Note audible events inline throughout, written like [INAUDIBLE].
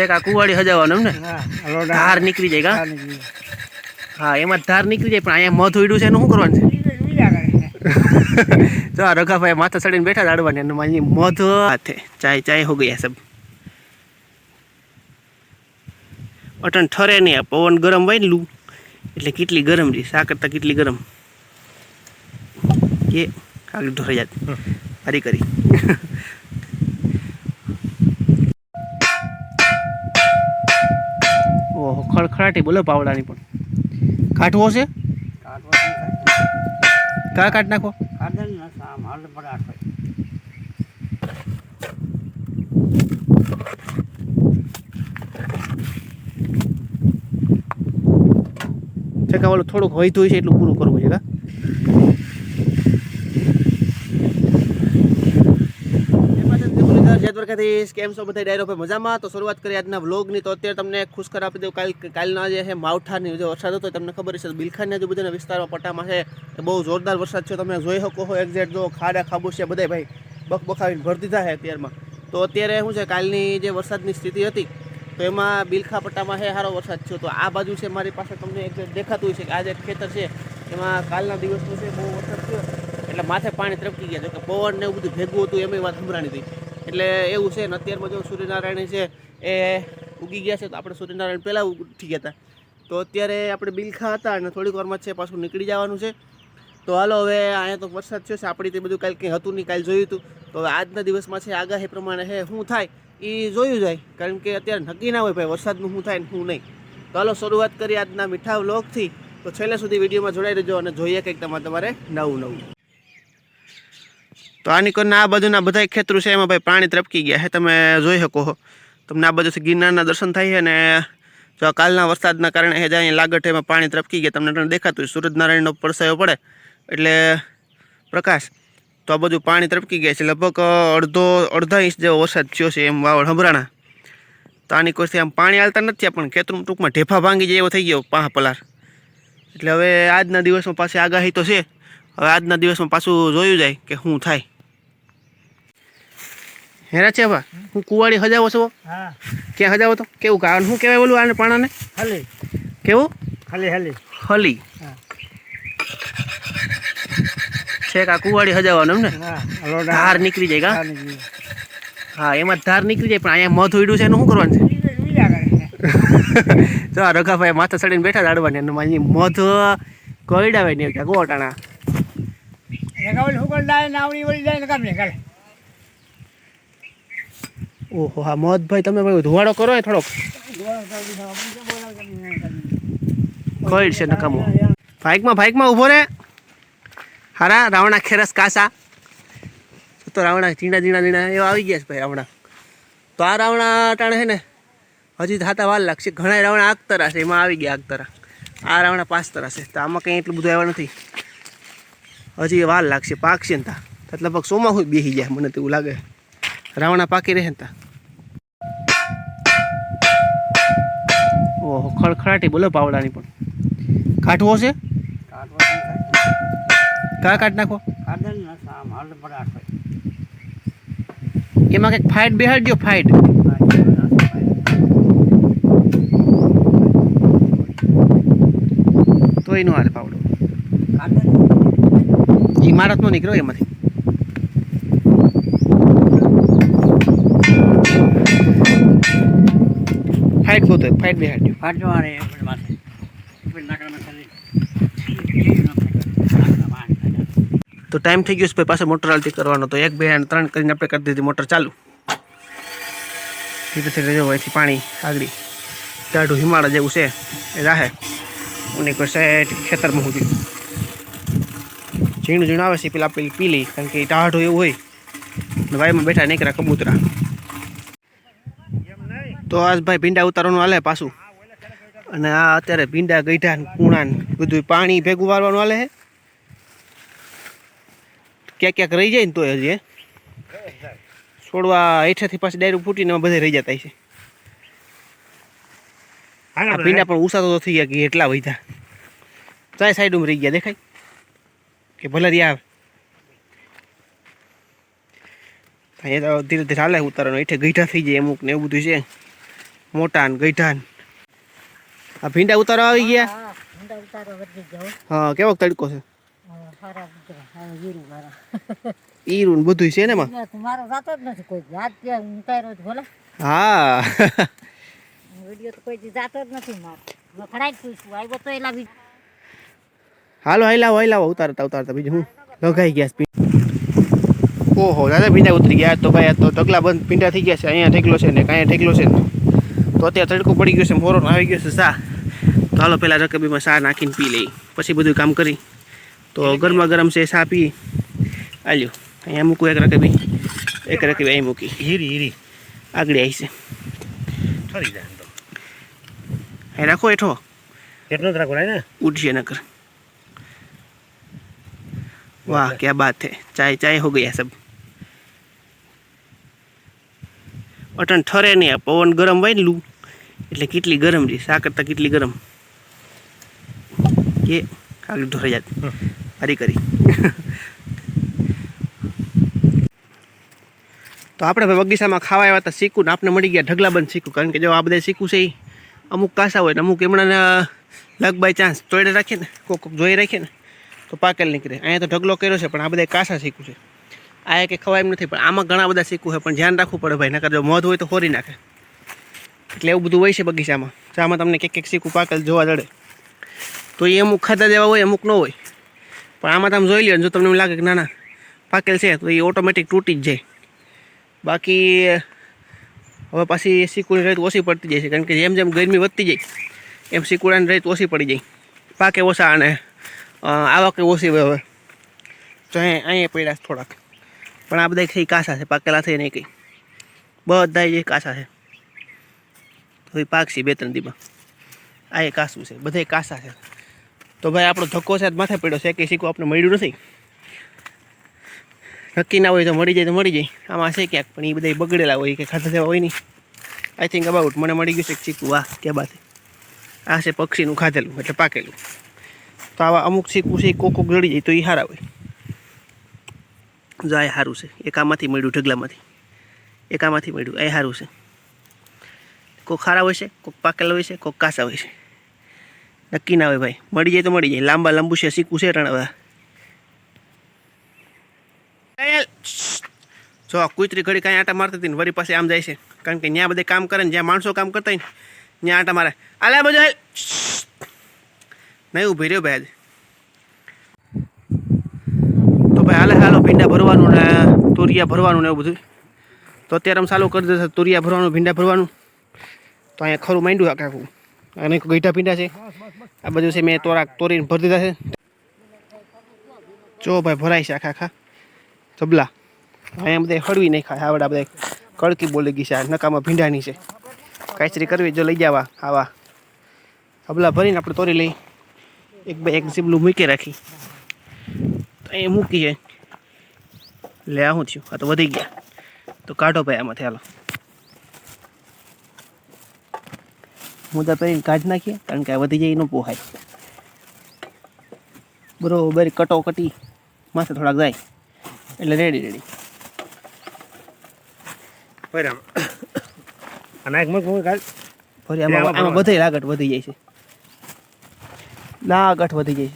છેક આ કુવાડી સજાવવાનું એમ ને? ધાર નીકળી જાય કા? હા એમાં ધાર નીકળી જાય પણ અહીંયા મધ ઉડ્યું છે એનું શું કરવાનું છે. જો [LAUGHS] આ રઘાભાઈ માથા ચડીને બેઠા દાડવાની અને મારી મધ હાથે. ચાય ચાય હો ગયા સબ. અટન ઠરે નહીં આ પવન ગરમ હોય ને લૂ. એટલે કેટલી ગરમ રહી સાકરતા કરતાં કેટલી ગરમ? એ આગળ ઢોરાઈ જાત. હારી કરી. ઓહો બોલો પાવડાની પણ. કાઢવો છે કા કાઢ નાખો? કાઢે ને આમ હાલ પરાઠ હોય. ઓલું થોડુંક હોય હોય છે એટલું પૂરું કરવું છે કા? જય દ્વારકાધીશ કેમ છો બધા? ડાયરો ભાઈ મજામાં? તો શરૂઆત કરી આજના વ્લોગની. તો અત્યારે તમને ખુશખબર આપી દઉં, કાલ કાલના જે છે માવઠાની જે વરસાદ હતો તમને ખબર છે બિલખાની આજુબાજુના વિસ્તારમાં પટામાં છે. એ બહુ જોરદાર વરસાદ છે. તમે જોઈ શકો છો એક્ઝેક્ટ જો ખાડા ખાબોચિયા બધા ભાઈ બકબકાવીને ભરી દીધા છે અત્યારમાં. તો અત્યારે શું છે, કાલની જે વરસાદની સ્થિતિ હતી, તો એમાં બિલખા પટ્ટામાં છે સારો વરસાદ થયો. તો આ બાજુ છે મારી પાસે તમને એક્ઝેક્ટ દેખાતું છે કે આ જે ખેતર છે, એમાં કાલના દિવસનું છે બહુ વરસાદ થયો. એટલે માથે પાણી ત્રપકી ગયા. જો કે પવન ને એવું બધું ભેગું હતું એમાં વાત સંભળાણી હતી. એટલે એવું છે ને, અત્યારમાં જો સૂર્યનારાયણ છે એ ઉગી ગયા છે, તો આપણે સૂર્યનારાયણ પહેલાં ઉઠી ગયા હતા. તો અત્યારે આપણે બિલખા હતા અને થોડીક વારમાં છે, પાછું નીકળી જવાનું છે. તો હાલો, હવે અહીંયા તો વરસાદ થયો છે, આપણી તે બધું કાલ કંઈ હતું નહીં, કાલ જોયું હતું. તો હવે આજના દિવસમાં છે, આગાહી પ્રમાણે હે શું થાય એ જોયું જાય. કારણ કે અત્યારે નક્કી ના હોય ભાઈ, વરસાદનું શું થાય ને શું નહીં. તો હાલો, શરૂઆત કરી આજના મીઠા વ્લોગથી. તો છેલ્લે સુધી વિડીયોમાં જોડાઈ રહેજો અને જોઈએ કંઈક તમારે તમારે નવું નવું તો આની કરીને આ બાજુના બધા ખેતરો છે, એમાં ભાઈ પાણી ત્રપકી ગયા છે. તમે જોઈ શકો છો. તમને આ બાજુથી ગિરનારના દર્શન થાય છે ને જો આ કાલના વરસાદના કારણે હે જાય લાગટ એમાં પાણી ત્રપકી ગયા. તમને દેખાતું હોય સૂરજનારાયણનો પરસાયો પડે એટલે પ્રકાશ. તો આ બધું પાણી ત્રપકી ગયા છે. લગભગ અડધો, અડધા ઇંચ જેવો વરસાદ થયો છે એમ વાવડ હંભરાણા તો આની કોઈથી આમ પાણી હાલતા નથી પણ ખેતરમાં ટૂંકમાં ઢેફા ભાંગી જાય એવો થઈ ગયો પાહ પલાર. એટલે હવે આજના દિવસમાં પાસે આગાહી તો છે. હવે આજના દિવસમાં પાછું જોયું જાય કે શું થાય. હેરા છે ભા હું કુવાડી હજાવો છો? ક્યાં હજાવો તો? કેવું કારણ શું કહેવાય બોલું આને પાણાને? હલી. કેવું? હલી હલી. હલી. છે આ કુવાડી હજાવવાનું એમ ને? હા ધાર નીકળી જાય કા. હા એમાં ધાર નીકળી જાય પણ અહીંયા મધ ઉડ્યું છે એનું શું કરવાનું છે? જો [LAUGHS] આ રઘાભાઈ માથા ચડીને બેઠા દાડવાની મારી મધ કઈડાવે નહીં ગોટાણા. ઓહો, હા મધ ભાઈ તમે ભાઈ ધુવાડો કરો એ થોડોક. કઈડ છે નકામો. ભાઈકમાં ભાઈકમાં ઊભો રે. હારા, રાવણા ખેરસ કાસા. તો રાવણા ઝીણા ઝીણા ઝીણા, એવા આવી ગયા છે ભાઈ રાવણા. તો આ રાવણા અટાણે છે ને, હજી થાતા વાર લાગશે. ઘણા રાવણા આગતરા છે એમાં આવી ગયા આગતરા આ રાવણા પાસ્તરા છે તો આમાં કંઈ એટલું બધું આવ્યા નથી. હજી વાર લાગશે પાકશે ને તા. તો પગ સોમાં બેસી જાય મને તેવું લાગે. રાવણા પાકી રહે ને તા. ઓહો ખડખડાટી બોલો પાવડાની પણ. કાઢવો છે? કા કાઢ નાખો. એમાં કંઈક ફાઇટ બેહાડજો ફાઇટ. તો એનો હાલ પાવડો. ને. ઇમારતનો નીકળ્યો એમાંથી ફાઇટ ગોતો ફાઇટ બે કાઢવા રે એ પેલી માથે. એ પેલી નાકડામાં ખાલી. એ ન થાય. આ વાહન કાઢે. તો ટાઈમ થઈ ગયો છે પાસે મોટર હાલતી કરવાનો તો એક બે અને ત્રણ કરીને આપણે કરી દીધી મોટર ચાલુ ધીરે ધીરે જો અહીંથી પાણી આગળ ટાઢું હિમાળા જેવું છે એ રાહે ઉની કોઈ સાઈડ ખેતરમાં સુધી ઝીણું ઝીણું આવે છે પેલા પેલી પી લઈ કારણ કે ટાઢો એવું હોય. વાયમાં બેઠા નીકળ્યા કબૂતરા. તો આજ ભાઈ ભીંડા ઉતારવાનું હાલે પાછું. અને આ અત્યારે ભીંડા ગઈઢા ને કૂણા બધું પાણી ભેગું વાળવાનું હાલે છે ક્યાંક ક્યાંક રહી જાય ને તોય હજી છોડવા હેઠેથી પાછી ડાયરેક્ટ ફૂટીને બધે રહી જતા છે ભીંડા પણ ઉસાતો તો થઈ ગયા કે એટલા વધ્યા. ચાય સાઈડમાં રહી ગયા દેખાય? કે ભલે રહ્યા આવે. એ તો ધીરે ધીરે હાલે ઉતારવાનું. એટલે ગઈઠા થઈ જાય અમુક ને એવું બધું છે. મોટા ને ગઈઢા ને. આ ભીંડા ઉતારો આવી ગયા? હા કેવો તડકો છે? ઈરું ને બધું છે ને એમાં? અહીંયા તો મારો જાતો જ નથી કોઈ. હાથ ત્યાં ઉતાર્યો જ ભલે. હા. વીડિયો તો કોઈ જાતો જ નથી મારો. વખણાઈ જ પૂછું. આવ્યો તો એલા હાલો હલાવો હલાવો ઉતારતા ઉતારતા બીજું હું? લગાઈ ગયા સ્પીડ ઓહો દાદા ભીંડા ઉતરી ગયા. તો ભાઈ તો ઢગલા બંધ ભીંડા થઈ ગયા છે. અહીંયા ઢેકલો છે ને કાંઈ ઠેકલો છે ને. તો અત્યારે તડકો પડી ગયો છે મોરો આવી ગયો છે સા. તો હાલો પહેલાં રકબીમાં સા નાખીને પી લઈ. પછી બધું કામ કરી. તો ગરમા ગરમ છે સા પી. આલ્યું અહીંયા મૂકું એક રકબી. એક રકબી અહીં મૂકી. હીરી હીરી. આગળ આવી છે. ઠરી રાખો એઠો એટલો જ રાખો ને ઉડશે નકર. वाह क्या बात है चाय चाय हो गया सब અટણ ઠરે નહીં આ પવન ગરમ હોય ને લૂ એટલે કેટલી ગરમ છે શા કરતાં કેટલી ગરમ કે આગળ ઢોરાઈ જાત હરી કરી તો આપણે ભાઈ બગીચામાં ખાવા આવ્યા હતા શીખું ને આપણે મળી ગયા ઢગલાબંધ શીખું કારણ કે જો આ બધા શીખું છે એ અમુક કાસા હોય ને અમુક એમણે લગ બાય ચાન્સ તોડે રાખીએ ને કોક કોક જોઈ રાખીએ ને તો પાકેલ નીકળે. અહીંયા તો ઢગલો કર્યો છે, પણ આ બધા કાસા શીખું છે. આ કે ખવાય એમ નથી, પણ આમાં ઘણા બધા શીખવું છે, પણ ધ્યાન રાખવું પડે ભાઈ, નકર જો મધ હોય તો ખોરી નાખે. એટલે એવું બધું હોય છે બગીચામાં. તો આમાં તમને કંઈક કંઈક શીખવું પાકેલ જોવા જડે. તો એ અમુક ખાધા જેવા હોય, અમુક ન હોય. પણ આમાં તમે જોઈ લો જો તમને એમ લાગે કે ના ના, પાકેલ છે, તો એ ઓટોમેટિક તૂટી જ જાય. બાકી, હવે પાછી શીકુની રેત ઓછી પડતી જાય છે, કારણ કે જેમ જેમ ગરમી વધતી જાય, એમ શીકુડાની રેત ઓછી પડી જાય. પાકે ઓછા અને આવકે ઓછી હવે. તો અહીં અહીંયા પડ્યા છે થોડાક. પણ આ બધા થઈ કાસા છે, પાકેલા થઈ નહીં કંઈ બધા જે કાસા છે. તો એ પાકશી બે ત્રણ દીમાં. આ એ કાસું છે બધા કાસા છે. તો ભાઈ આપણો ધક્કો છે માથે પડ્યો છે કે શીખવું આપણે મળ્યું નથી. નક્કી ના હોય તો મળી જાય તો મળી જાય. આમાં છે ક્યાંક, પણ એ બધા બગડેલા હોય કે ખાતા જેવા હોય નહીં. આઈ થિંક અબાઉટ મને મળી ગયું છે ચીકુ વાહ કે બાત આ છે પક્ષીનું ખાધેલું, એટલે પાકેલું. તો આવા અમુક શીખવું છે કોક કોક જડી જાય તો એ સારા હોય. જો આ સારું છે. એક આમાંથી મળ્યું ઢગલામાંથી. એક આમાંથી મળ્યું એ સારું છે. કોક ખારા હોય છે કોક પાકેલા હોય છે કોક કાસા હોય છે. નક્કી ના હોય ભાઈ. મળી જાય તો મળી જાય. લાંબા લાંબુ છે શીખવું છે રણવા. જો કુતરી ઘડી કાંઈ આટા મારતી હતી ને વળી પાસે આમ જાય છે. કારણ કે ત્યાં બધે કામ કરે ને જ્યાં માણસો કામ કરતા હોય ને ત્યાં આટા મારે. આલે બધું નહીં ઊભી રહ્યો ભાઈ તો ભાઈ હાલે, હાલો, ભીંડા ભરવાનું ને તુરિયા ભરવાનું ને એવું બધું. તો અત્યારે આમ ચાલુ કરી દેશે, તુરિયા ભરવાનું, ભીંડા ભરવાનું. તો અહીંયા ખરું માંડ્યું આખે અને ગઈઠા ભીંડા છે. આ બધું છે મેં તોરા તોરીને ભરી દીધા છે. જો ભાઈ ભરાય છે આખા આખા. તબલા અહીંયા બધા હળવી નહીં ખાય. આવડા બધા કડકી બોલી ગઈ છે. આ નકામાં ભીંડાની છે. કાચરી કરવી જો લઈ જવા આવા. તબલા ભરીને આપણે તોરી લઈ. એક બે એક સીબલું મૂકી રાખી. તો એ મૂકી જાય. લે આ શું થયું? આ તો વધી ગયા. તો કાઢો ભાઈ આમાંથી હાલો. મુદ્દા પહેરીને કાઢી નાખીએ કારણ કે આ વધી જાય એનું પોહાય. બરોબર કટોકટી માથે થોડાક જાય. એટલે રેડી રેડી બરાબર અને એક મગ મગ કાઢ ફરી આમાં આમાં આમાં બધે લાગટ વધી જાય છે. લાગટ વધી જાય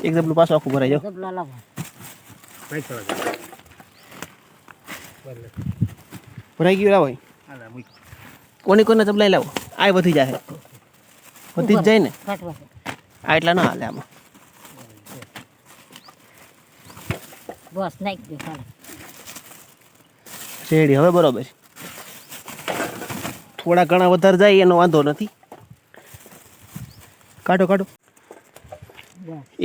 છે એક ડબલું પાછું આખું ભરાઈ જાવ ભરાઈ ગયું લાવો કોની કોને ચબલાઈ લાવો? આ વધી જાય વધી જ જાય ને? આ એટલા ના હાલે આમાં. બસ નાખી દે ખાલી રેડી હવે બરોબર. થોડા ઘણા વધારે જાય એનો વાંધો નથી. કાઢો કાઢો.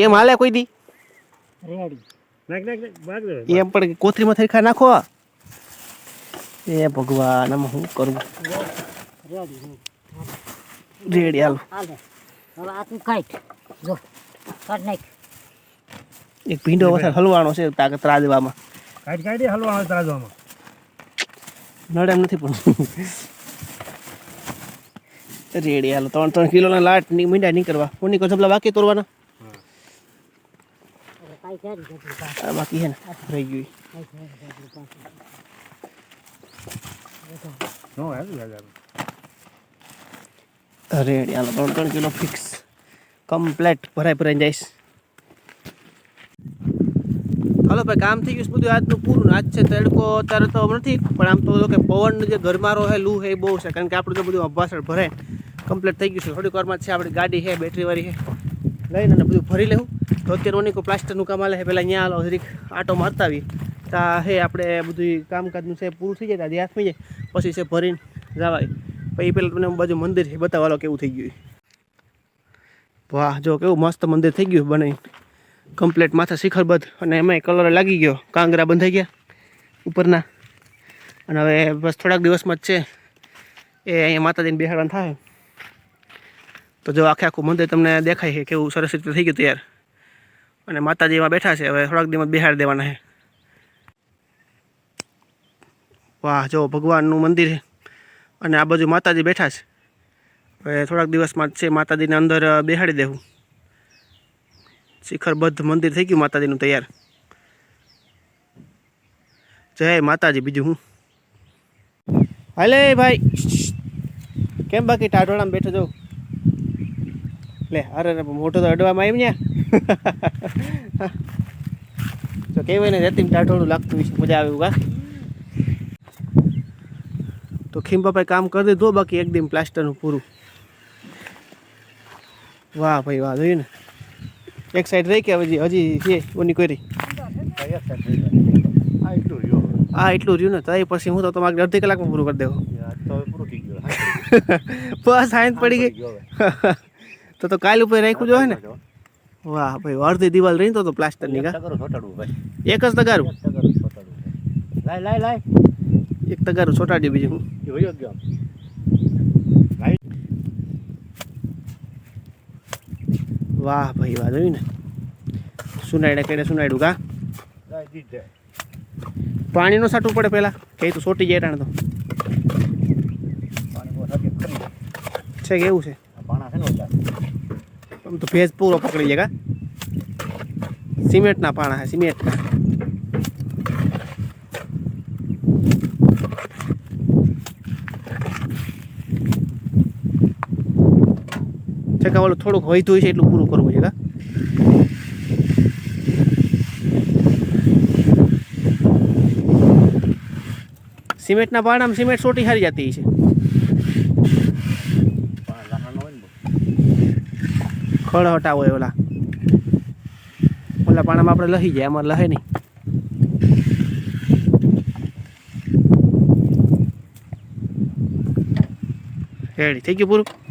એમ હાલે કોઈ દી? એમ પણ કોથરીમાં થરખા નાખો. એ ભગવાન આમાં શું કરવું રેડી રેડી. હાલો. હાલે. હવે આ તું કાઢ. જો કાઢ નાખ. એક ભીંડો વસાર હલવાનો છે તાકે ત્રાજવામાં. કાઢ કાઢી હલવાનો ત્રાજવામાં. નડે એમ નથી પણ. રેડી હાલો. ત્રણ ત્રણ કિલોના લાટની મીંડા નહીં કરવા કોની કો જબલા બાકી આ બાકી છે ને રહી ગયું રેડી હાલો. ત્રણ ત્રણ કિલો ફિક્સ કમ્પ્લેટ ભરાઈ ભરાઈ જઈશ. હાલો ભાઈ કામ થઈ ગયું બધું. આજનું પૂરું આજ છે તડકો અત્યારે તો નથી પણ આમ તો કે પવન જે ગરમારો છે લૂ છે એ બહુ છે. કારણ કે આપણું તો બધું અભ્યાસળ ભરાય. કમ્પ્લીટ થઈ ગયું છે. થોડીક વારમાં છે, આપણી ગાડી છે બેટરીવાળી છે. લઈને અને બધું ભરી લેવું. તો અત્યારે ઓનિકો પ્લાસ્ટરનું કામ આલે છે. પહેલાં અહીંયા આલો જરીક આટો મારતા આવી તા હે આપણે બધું કામકાજનું છે, પૂરું થઈ જાય ત્યાં હાથ થઈ જાય પછી છે ભરીને જવાય. પછી પેલા તમને બાજુ મંદિર છે બતાવવાલો કેવું થઈ ગયું વાહ, જો કેવું મસ્ત મંદિર થઈ ગયું બને. કમ્પ્લેટ માથા શિખરબદ્ધ અને એમાંય કલર લાગી ગયો. કાંગરા બંધાઈ ગયા ઉપરના. અને હવે બસ થોડાક દિવસમાં જ છે. એ અહીંયા માતાજીને બેહાડવાનું થાય. તો જો આખે આખું મંદિર તમને દેખાય છે કેવું સરસ રીતે થઈ ગયું તૈયાર. અને માતાજી એમાં બેઠા છે, હવે થોડાક દિવસમાં બિહાર દેવાના છે. વાહ, જો ભગવાનનું મંદિર છે. અને આ બાજુ માતાજી બેઠા છે. હવે થોડાક દિવસમાં છે માતાજીને અંદર બેહાડી દેવું. શિખરબદ્ધ મંદિર થઈ ગયું માતાજીનું તૈયાર. જય માતાજી, બીજું હું? હાલે ભાઈ. કેમ બાકી ટાઢોળામાં બેઠો જો લે અરે અરે મોટો તો અડવામાં આવ્યું ને તો કહેવાય ને રેતીમ ટાઢોળું લાગતું હોય મજા આવે એવું કા? તો ખીમબાભાઈ કામ કરી દીધું બાકી એકદમ પ્લાસ્ટરનું પૂરું. વાહ ભાઈ વાહ જોયું ને? એક સાઈડ રહી કે હજી હજી છે ઓની કરી? આ એટલું રહ્યો ને તો પછી હું તો તમારે અડધી કલાકમાં પૂરું કરી દેવું. તો હવે પૂરું થઈ ગયું. [LAUGHS] બસ સાયન્સ પડી ગઈ. [LAUGHS] તો તો કાલ ઉપર રાખ્યું જોઈએ ને? વાહ ભાઈ અડધી દિવાલ રહી તો તગારું ભાઈ એક જ તગારું? લાય લાય લાય. એક તગારું છોટાડ્યું બીજું. વાહ ભાઈ વાહ જોયું ને? સુનાડ્યા કેડે સુનાડ્યું કા? પાણીનું સાટવું પડે પહેલાં કે તો સોટી જાય ટાણે તો. છે કે એવું છે? પાણા છે ને આમ તો ભેજ પૂરો પકડી જાય કા સિમેન્ટના પાણા હે સિમેન્ટના છે કે ઓલું થોડુંક હોઈતું છે એટલું પૂરું કરવું છે કા સિમેન્ટના પાણામાં સિમેન્ટ સોટી હારી જતી છે પાણા લાકડાનો હોય ને બહુ. હટાવો ઓલા. ઓલા પાણામાં આપણે લહી જાય, એમાં લહે નહીં. હેડી થઈ ગયું પૂરું?